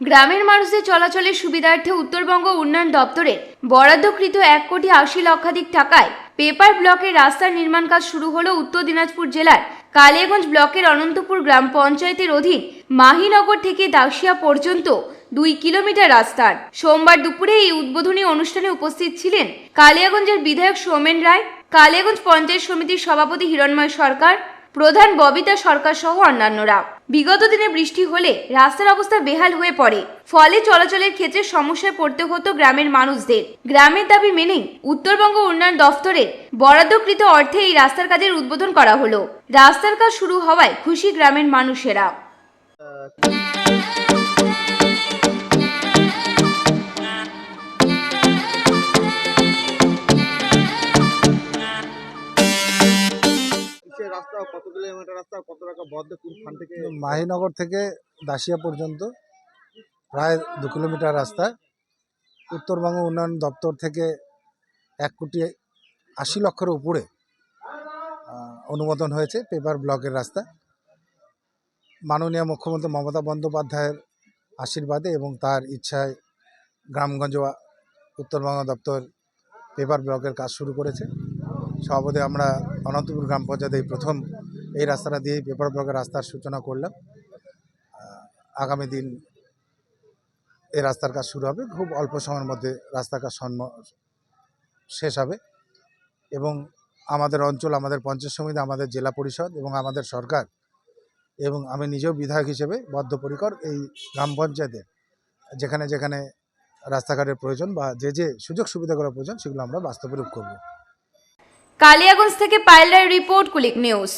গ্রামের মানুষদের চলাচলের সুবিধার্থে উত্তরবঙ্গ উন্নয়ন দপ্তরের বরাদ্দকৃত এক কোটি আশি লক্ষাধিক টাকায় পেপার ব্লকের রাস্তার নির্মাণ কাজ শুরু হলো উত্তর দিনাজপুর জেলার কালিয়াগঞ্জ ব্লকের অনন্তপুর গ্রাম পঞ্চায়েতের অধীন মাহিনগর থেকে দাসিয়া পর্যন্ত দুই কিলোমিটার রাস্তার। সোমবার দুপুরে এই উদ্বোধনী অনুষ্ঠানে উপস্থিত ছিলেন কালিয়াগঞ্জের বিধায়ক সোমেন রায়, কালিয়াগঞ্জ পঞ্চায়েত সমিতির সভাপতি হিরণময় সরকার, প্রধান ববিতা সরকার সহ অন্যান্যরা। বিগত দিনে বৃষ্টি হলে রাস্তার অবস্থা বেহাল হয়ে পড়ে। ফলে চলাচলের ক্ষেত্রে সমস্যায় পড়তে হতো গ্রামের মানুষদের। গ্রামের দাবি মেনেই উত্তরবঙ্গ উন্নয়ন দফতরের বরাদ্দকৃত অর্থে এই রাস্তার কাজের উদ্বোধন করা হলো। রাস্তার কাজ শুরু হওয়ায় খুশি গ্রামের মানুষেরা। রাস্তা, কত কিলোমিটার রাস্তা, কত টাকা থেকে মাহিনগর থেকে দাসিয়া পর্যন্ত প্রায় দু কিলোমিটার রাস্তা। উত্তরবঙ্গ উন্নয়ন দপ্তর থেকে এক কোটি আশি লক্ষের উপরে অনুমোদন হয়েছে পেপার ব্লকের রাস্তা। মাননীয় মুখ্যমন্ত্রী মমতা বন্দ্যোপাধ্যায়ের আশীর্বাদে এবং তার ইচ্ছায় গ্রামগঞ্জ উত্তরবঙ্গ দপ্তর পেপার ব্লকের কাজ শুরু করেছে। সভাপতি আমরা অনন্তপুর গ্রাম পঞ্চায়েতে এই প্রথম এই রাস্তাটা দিয়েই পেপার ব্লকের রাস্তার সূচনা করলাম। আগামী দিন এই রাস্তার কাজ শুরু হবে। খুব অল্প সময়ের মধ্যে রাস্তার কাজ শেষ হবে এবং আমাদের অঞ্চল, আমাদের পঞ্চায়েত সমিতি, আমাদের জেলা পরিষদ এবং আমাদের সরকার এবং আমি নিজেও বিধায়ক হিসেবে বদ্ধপরিকর এই গ্রাম পঞ্চায়েতে যেখানে যেখানে রাস্তাঘাটের প্রয়োজন বা যে যে সুযোগ সুবিধাগুলো প্রয়োজন সেগুলো আমরা বাস্তবে রূপ করব। কালিয়াগঞ্জ থেকে পাইলার রিপোর্ট কুলিক নিউজ।